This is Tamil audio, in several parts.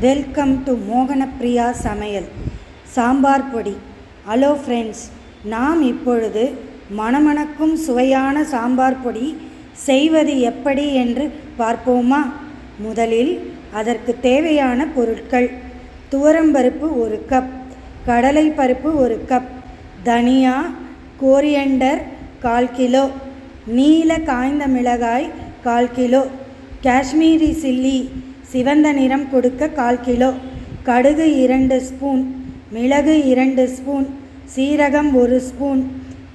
வெல்கம் டு மோகனப்பிரியா சமையல். சாம்பார் பொடி. ஹலோ ஃப்ரெண்ட்ஸ் நாம் இப்பொழுது மணமணக்கும் சுவையான சாம்பார் பொடி செய்வது எப்படி என்று பார்ப்போமா? முதலில் அதற்கு தேவையான பொருட்கள். துவரம்பருப்பு ஒரு கப் கடலை பருப்பு ஒரு கப் தனியா கோரியண்டர் கால் கிலோ நீல காய்ந்த மிளகாய் கால் கிலோ காஷ்மீரி சில்லி சிவந்த நிறம் கொடுக்க கால் கிலோ. கடுகு இரண்டு ஸ்பூன். மிளகு இரண்டு ஸ்பூன். சீரகம் ஒரு ஸ்பூன்.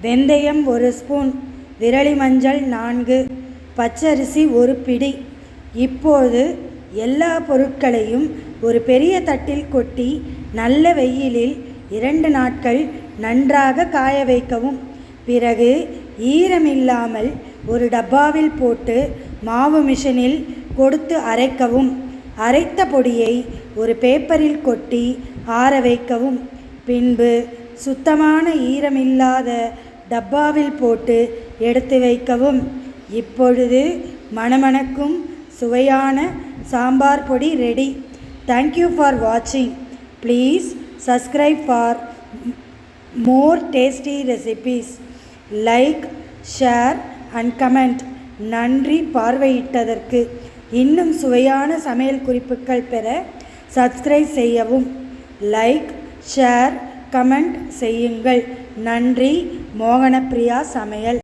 வெந்தயம் ஒரு ஸ்பூன். விரலி மஞ்சள் நான்கு. பச்சரிசி ஒரு பிடி. இப்போது எல்லா பொருட்களையும் ஒரு பெரிய தட்டில் கொட்டி நல்ல வெயிலில் இரண்டு நாட்கள் நன்றாக காய வைக்கவும். பிறகு ஈரமில்லாமல் ஒரு டப்பாவில் போட்டு மாவு மிஷினில் கொடுத்து அரைக்கவும். அரைத்த பொடியை ஒரு பேப்பரில் கொட்டி ஆற வைக்கவும். பின்பு சுத்தமான ஈரமில்லாத டப்பாவில் போட்டு எடுத்து வைக்கவும். இப்பொழுது மணமணக்கும் சுவையான சாம்பார் பொடி ரெடி தேங்க்யூ ஃபார் வாட்சிங் please subscribe for more tasty recipes like share and comment நன்றி பார்வையிட்டதற்கு. இன்னும் சுவையான சமையல் குறிப்புகள் பெற சப்ஸ்கிரைப் செய்யவும். லைக் ஷேர் கமெண்ட் செய்யுங்கள். நன்றி மோகனப்பிரியா சமையல்.